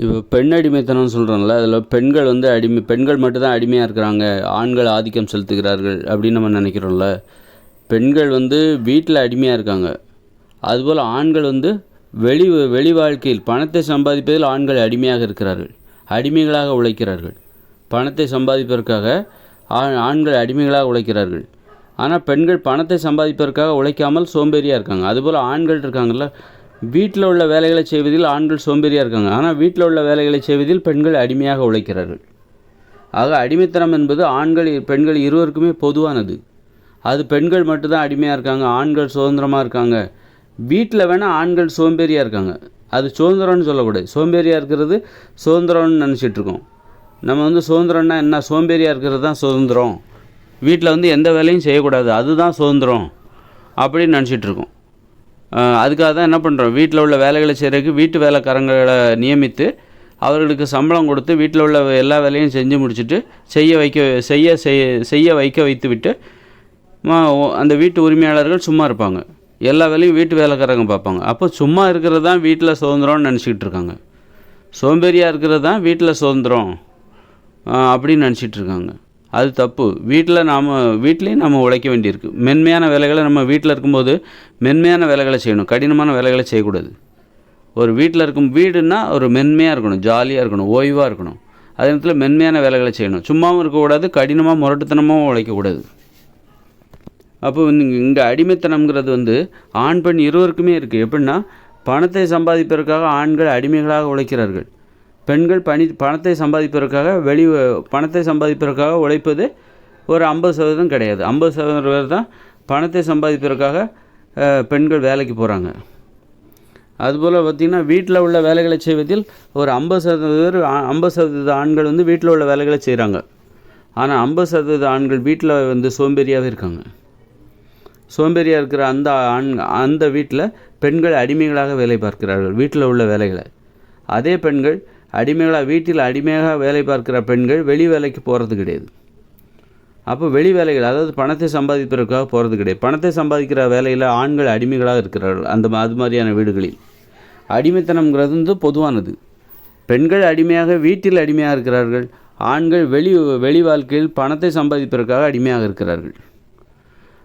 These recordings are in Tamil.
இப்போ பெண் அடிமைத்தனம்னு சொல்கிறோம்ல அதில் பெண்கள் வந்து அடிமை பெண்கள் மட்டும்தான் அடிமையாக இருக்கிறாங்க ஆண்கள் ஆதிக்கம் செலுத்துகிறார்கள் அப்படின்னு நம்ம நினைக்கிறோம்ல. பெண்கள் வந்து வீட்டில் அடிமையாக இருக்காங்க. அதுபோல் ஆண்கள் வந்து வெளி வெளி வாழ்க்கையில் பணத்தை சம்பாதிப்பதில் ஆண்கள் அடிமையாக இருக்கிறார்கள். அடிமைகளாக உழைக்கிறார்கள். பணத்தை சம்பாதிப்பதற்காக ஆண்கள் அடிமைகளாக உழைக்கிறார்கள். ஆனால் பெண்கள் பணத்தை சம்பாதிப்பதற்காக உழைக்காமல் சோம்பேறியாக இருக்காங்க. அதுபோல் ஆண்கள் இருக்காங்கள்ல வீட்டில் உள்ள வேலைகளை செய்வதில் ஆண்கள் சோம்பேறியாக இருக்காங்க. ஆனால் வீட்டில் உள்ள வேலைகளை செய்வதில் பெண்கள் அடிமையாக உழைக்கிறார்கள். ஆக அடிமைத்தனம் என்பது ஆண்கள் பெண்கள் இருவருக்குமே பொதுவானது. அது பெண்கள் மட்டும்தான் அடிமையாக இருக்காங்க ஆண்கள் சுதந்திரமாக இருக்காங்க. வீட்டில் வேணால் ஆண்கள் சோம்பேறியாக இருக்காங்க. அது சுதந்திரம்னு சொல்லக்கூடாது. சோம்பேறியாக இருக்கிறது சுதந்திரம்னு நினச்சிட்ருக்கோம் நம்ம வந்து சுதந்திரம்னா என்ன? சோம்பேறியாக இருக்கிறது தான் சுதந்திரம். வீட்டில் வந்து எந்த வேலையும் செய்யக்கூடாது. அதுதான் சுதந்திரம் அப்படின்னு நினச்சிட்ருக்கோம் அதுக்காக தான் என்ன பண்ணுறோம் வீட்டில் உள்ள வேலைகளை செய்கிறதுக்கு வீட்டு வேலைக்காரங்களை நியமித்து அவர்களுக்கு சம்பளம் கொடுத்து வீட்டில் உள்ள எல்லா வேலையும் செஞ்சு முடிச்சுட்டு செய்ய வைக்க செய்ய செய்ய செய்ய வைக்க வைத்து விட்டு அந்த வீட்டு உரிமையாளர்கள் சும்மா இருப்பாங்க. எல்லா வேலையும் வீட்டு வேலைக்காரங்க பார்ப்பாங்க. அப்போ சும்மா இருக்கிறது தான் வீட்டில் சுதந்திரம்னு நினச்சிக்கிட்டு இருக்காங்க. சோம்பேறியாக இருக்கிறது தான் வீட்டில் சுதந்திரம் அப்படின்னு நினச்சிட்டு இருக்காங்க. அது தப்பு. வீட்டில் நாம் வீட்லேயும் நம்ம உழைக்க வேண்டியிருக்கு. மென்மையான வேலைகளை நம்ம வீட்டில் இருக்கும்போது மென்மையான வேலைகளை செய்யணும். கடினமான வேலைகளை செய்யக்கூடாது. ஒரு வீட்டில் இருக்கும் வீடுன்னா ஒரு மென்மையாக இருக்கணும். ஜாலியாக இருக்கணும். ஓய்வாக இருக்கணும். அதே நேரத்தில் மென்மையான வேலைகளை செய்யணும். சும்மாவும் இருக்கக்கூடாது. கடினமாக முரட்டுத்தனமாகவும் உழைக்கக்கூடாது. அப்போ இங்கே அடிமைத்தனம்ங்கிறது வந்து ஆண் பெண் இருவருக்குமே இருக்குது எப்படின்னா பணத்தை சம்பாதிப்பதற்காக ஆண்கள் அடிமைகளாக உழைக்கிறார்கள். பெண்கள் பணி பணத்தை சம்பாதிப்பதற்காக வெளி பணத்தை சம்பாதிப்பதற்காக உழைப்பது ஒரு ஐம்பது சதவீதம் கிடையாது. ஐம்பது சதவீதம் பேர் தான் பணத்தை சம்பாதிப்பதற்காக பெண்கள் வேலைக்கு போகிறாங்க அதுபோல் பார்த்திங்கன்னா வீட்டில் உள்ள வேலைகளை செய்வதில் ஒரு ஐம்பது சதவீத பேர் ஐம்பது சதவீத ஆண்கள் வந்து வீட்டில் உள்ள வேலைகளை செய்கிறாங்க ஆனால் ஐம்பது சதவீத ஆண்கள் வீட்டில் வந்து சோம்பேறியாகவே இருக்காங்க. சோம்பேறியாக இருக்கிற அந்த ஆண் அந்த வீட்டில் பெண்கள் அடிமைகளாக வேலை பார்க்கிறார்கள் வீட்டில் உள்ள வேலைகளை. அதே பெண்கள் அடிமைகளாக வீட்டில் அடிமையாக வேலை பார்க்கிற பெண்கள் வெளி வேலைக்கு போகிறது கிடையாது. அப்போ வெளி வேலைகள் அதாவது பணத்தை சம்பாதிப்பதற்காக போகிறது கிடையாது. பணத்தை சம்பாதிக்கிற வேலையில் ஆண்கள் அடிமைகளாக இருக்கிறார்கள் அந்த அது மாதிரியான வீடுகளில். அடிமைத்தனம்ங்கிறது வந்து பொதுவானது. பெண்கள் அடிமையாக வீட்டில் அடிமையாக இருக்கிறார்கள். ஆண்கள் வெளி வெளி வாழ்க்கையில் பணத்தை சம்பாதிப்பதற்காக அடிமையாக இருக்கிறார்கள்.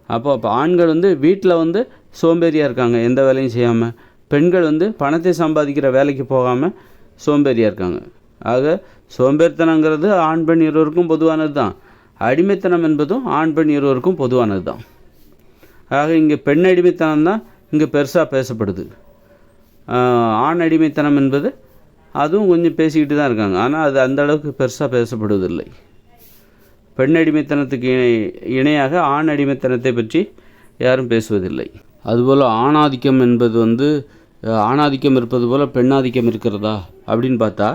அப்போ அப்போ ஆண்கள் வந்து வீட்டில் வந்து சோம்பேறியாக இருக்காங்க எந்த வேலையும் செய்யாமல் பெண்கள் வந்து பணத்தை சம்பாதிக்கிற வேலைக்கு போகாமல் சோம்பேறியாக இருக்காங்க. ஆக சோம்பேறித்தனங்கிறது ஆண் பெண் இருவருக்கும் பொதுவானது தான். அடிமைத்தனம் என்பதும் ஆண் பெண் இருவருக்கும் பொதுவானது தான். ஆக இங்கே பெண் அடிமைத்தனம் தான் இங்கே பெருசாக பேசப்படுது. ஆண் அடிமைத்தனம் என்பது அதுவும் கொஞ்சம் பேசிக்கிட்டு தான் இருக்காங்க. ஆனால் அது அந்த அளவுக்கு பெருசாக பேசப்படுவதில்லை. பெண் அடிமைத்தனத்துக்கு இணை- இணையாக ஆண் அடிமைத்தனத்தை பற்றி யாரும் பேசுவதில்லை. அதுபோல் ஆணாதிக்கம் என்பது வந்து ஆணாதிக்கம் இருப்பது போல் பெண்ணாதிக்கம் இருக்கிறதா அப்படின்னு பார்த்தா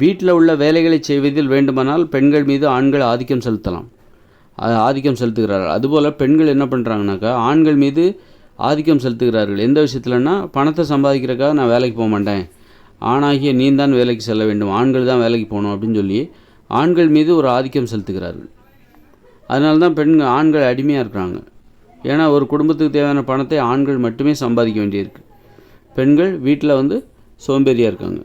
வீட்டில் உள்ள வேலைகளை செய்வதில் வேண்டுமானால் பெண்கள் மீது ஆண்கள் ஆதிக்கம் செலுத்தலாம். அது ஆதிக்கம் செலுத்துகிறார்கள். அதுபோல் பெண்கள் என்ன பண்ணுறாங்கனாக்கா ஆண்கள் மீது ஆதிக்கம் செலுத்துகிறார்கள். எந்த விஷயத்துலன்னா பணத்தை சம்பாதிக்கிறக்காக நான் வேலைக்கு போக மாட்டேன். ஆணாகிய நீ தான் வேலைக்கு செல்ல வேண்டும். ஆண்கள் தான் வேலைக்கு போகணும் அப்படின்னு சொல்லி ஆண்கள் மீது ஒரு ஆதிக்கம் செலுத்துகிறார்கள். அதனால தான் பெண்கள் ஆண்கள் அடிமையாக இருக்கிறாங்க. ஏன்னா ஒரு குடும்பத்துக்கு தேவையான பணத்தை ஆண்கள் மட்டுமே சம்பாதிக்க வேண்டியிருக்கு. பெண்கள் வீட்டில் வந்து சோம்பேறியாக இருக்காங்க.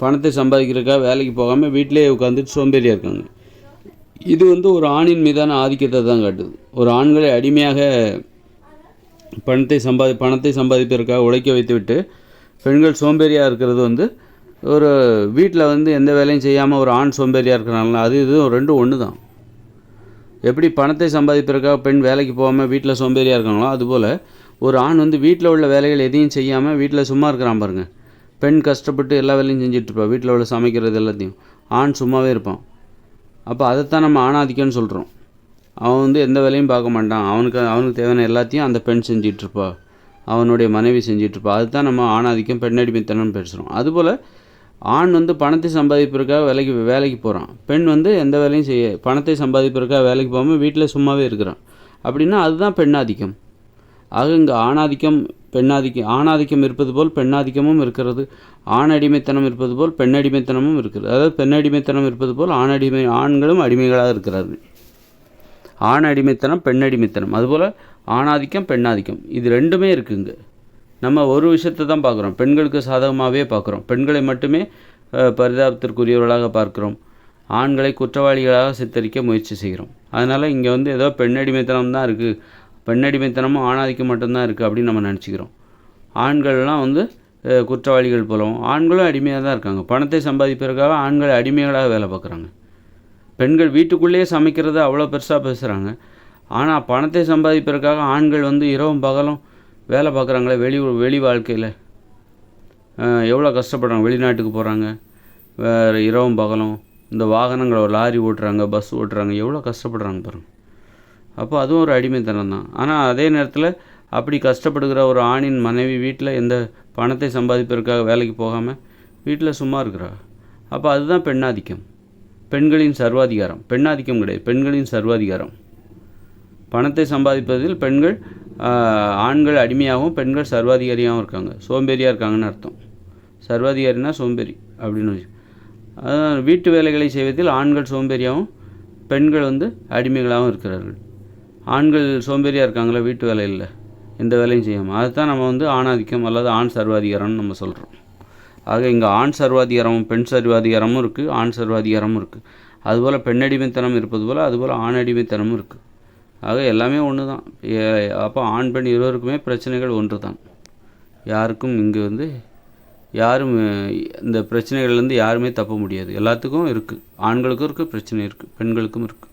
பணத்தை சம்பாதிக்கிறதுக்காக வேலைக்கு போகாமல் வீட்டிலேயே உட்காந்துட்டு சோம்பேறியாக இருக்காங்க. இது வந்து ஒரு ஆணின் மீதான ஆதிக்கத்தை தான் காட்டுது. ஒரு ஆண்களை அடிமையாக பணத்தை சம்பாதி பணத்தை சம்பாதிப்பதற்காக உழைக்க வைத்துவிட்டு பெண்கள் சோம்பேறியாக இருக்கிறது வந்து ஒரு வீட்டில் வந்து எந்த வேலையும் செய்யாமல் ஒரு ஆண் சோம்பேறியாக இருக்கிறாங்களா? அது இது ரெண்டும் ஒன்று தான் எப்படி பணத்தை சம்பாதிப்பதற்காக பெண் வேலைக்கு போகாமல் வீட்டில் சோம்பேறியாக இருக்காங்களோ அதுபோல் ஒரு ஆண் வந்து வீட்டில் உள்ள வேலைகள் எதையும் செய்யாமல் வீட்டில் சும்மா இருக்கிறான் பாருங்கள் பெண் கஷ்டப்பட்டு எல்லா வேலையும் செஞ்சிட்ருப்பா வீட்டில் உள்ள சமைக்கிறது எல்லாத்தையும். ஆண் சும்மாவே இருப்பான். அப்போ அதைத்தான் நம்ம ஆணாதிக்கம்னு சொல்கிறோம் அவன் வந்து எந்த வேலையும் பார்க்க மாட்டான். அவனுக்கு அவனுக்கு தேவையான எல்லாத்தையும் அந்த பெண் செஞ்சிட்ருப்பா அவனுடைய மனைவி செஞ்சிட்ருப்பா அதுதான் நம்ம ஆணாதிக்கம் பெண்ணடிமைத்தனம்னு பேசுகிறோம் அதுபோல் ஆண் வந்து பணத்தை சம்பாதிப்பதற்காக வேலைக்கு வேலைக்கு போகிறான் பெண் வந்து எந்த வேலையும் செய்ய பணத்தை சம்பாதிப்பதற்காக வேலைக்கு போகாமல் வீட்டில் சும்மாவே இருக்கிறான். அப்படின்னா அதுதான் பெண்ணாதிக்கம். ஆக இங்கு ஆணாதிக்கம் பெண்ணாதிக்கம் ஆணாதிக்கம் இருப்பது போல் பெண்ணாதிக்கமும் இருக்கிறது. ஆண் அடிமைத்தனம் இருப்பது போல் பெண் அடிமைத்தனமும் இருக்கிறது. அதாவது பெண் அடிமைத்தனம் இருப்பது போல் ஆண் அடிமை ஆண்களும் அடிமைகளாக இருக்கிறார்கள். ஆண் அடிமைத்தனம் பெண் அடிமைத்தனம் அதுபோல் ஆணாதிக்கம் பெண்ணாதிக்கம். இது ரெண்டுமே இருக்குங்க. நம்ம ஒரு விஷயத்தை தான் பார்க்குறோம். பெண்களுக்கு சாதகமாகவே பார்க்குறோம். பெண்களை மட்டுமே பரிதாபத்திற்குரியவர்களாக பார்க்குறோம். ஆண்களை குற்றவாளிகளாக சித்தரிக்க முயற்சி செய்கிறோம். அதனால் இங்கே வந்து ஏதோ பெண்ணடிமைத்தனம் தான் இருக்குது பெண்ணடிமைத்தனமும் ஆணாதிக்கம் மட்டும்தான் இருக்குது அப்படின்னு நம்ம நினச்சிக்கிறோம். ஆண்கள்லாம் வந்து குற்றவாளிகள் போலவும் ஆண்களும் அடிமையாக தான் இருக்காங்க. பணத்தை சம்பாதிப்பதற்காக ஆண்கள் அடிமைகளாக வேலை பார்க்குறாங்க. பெண்கள் வீட்டுக்குள்ளேயே சமைக்கிறத அவ்வளோ பெருசாக பேசுகிறாங்க ஆனால் பணத்தை சம்பாதிப்பதற்காக ஆண்கள் வந்து இரவும் பகலும் வேலை பார்க்குறாங்களே வெளி வெளி வாழ்க்கையில். எவ்வளோ கஷ்டப்படுறாங்க வெளிநாட்டுக்கு போகிறாங்க வேறு இரவும் பகலும் இந்த வாகனங்களை ஒரு லாரி ஓட்டுறாங்க பஸ் ஓட்டுறாங்க எவ்வளோ கஷ்டப்படுறாங்க பாருங்கள் அப்போ அதுவும் ஒரு அடிமைத்தனம் தான் ஆனால் அதே நேரத்தில் அப்படி கஷ்டப்படுகிற ஒரு ஆணின் மனைவி வீட்டில் எந்த பணத்தை சம்பாதிப்பதற்காக வேலைக்கு போகாமல் வீட்டில் சும்மா இருக்கிறா? அப்போ அதுதான் பெண்ணாதிக்கம். பெண்களின் சர்வாதிகாரம். பெண்ணாதிக்கம் கிடையாது. பெண்களின் சர்வாதிகாரம். பணத்தை சம்பாதிப்பதில் பெண்கள் ஆண்கள் அடிமையாகவும் பெண்கள் சர்வாதிகாரியாகவும் இருக்காங்க. சோம்பேறியாக இருக்காங்கன்னு அர்த்தம். சர்வாதிகாரினா சோம்பேறி அப்படின்னு வச்சு. அதான் வீட்டு வேலைகளை செய்வதில் ஆண்கள் சோம்பேறியாகவும் பெண்கள் வந்து அடிமைகளாகவும் இருக்கிறார்கள். ஆண்கள் சோம்பேறியாக இருக்காங்களே? வீட்டு வேலையில் எந்த வேலையும் செய்யாமல் அதுதான் நம்ம வந்து ஆணாதிக்கம் அல்லது ஆண் சர்வாதிகாரம்னு நம்ம சொல்கிறோம் ஆக இங்கே ஆண் சர்வாதிகாரமும் பெண் சர்வாதிகாரமும் இருக்குது ஆண் சர்வாதிகாரமும் இருக்குது அதுபோல் பெண்ணடிமைத்தனம் இருப்பது போல் அதுபோல் ஆணடிமைத்தனமும் இருக்குது ஆக எல்லாமே ஒன்று தான் அப்போ ஆண் பெண் இருவருக்குமே பிரச்சனைகள் ஒன்று தான் யாருக்கும் இங்கே வந்து யாரும் இந்த பிரச்சனைகள்லேருந்து யாருமே தப்ப முடியாது. எல்லாத்துக்கும் இருக்குது ஆண்களுக்கும் இருக்குது பிரச்சனை இருக்குது பெண்களுக்கும் இருக்குது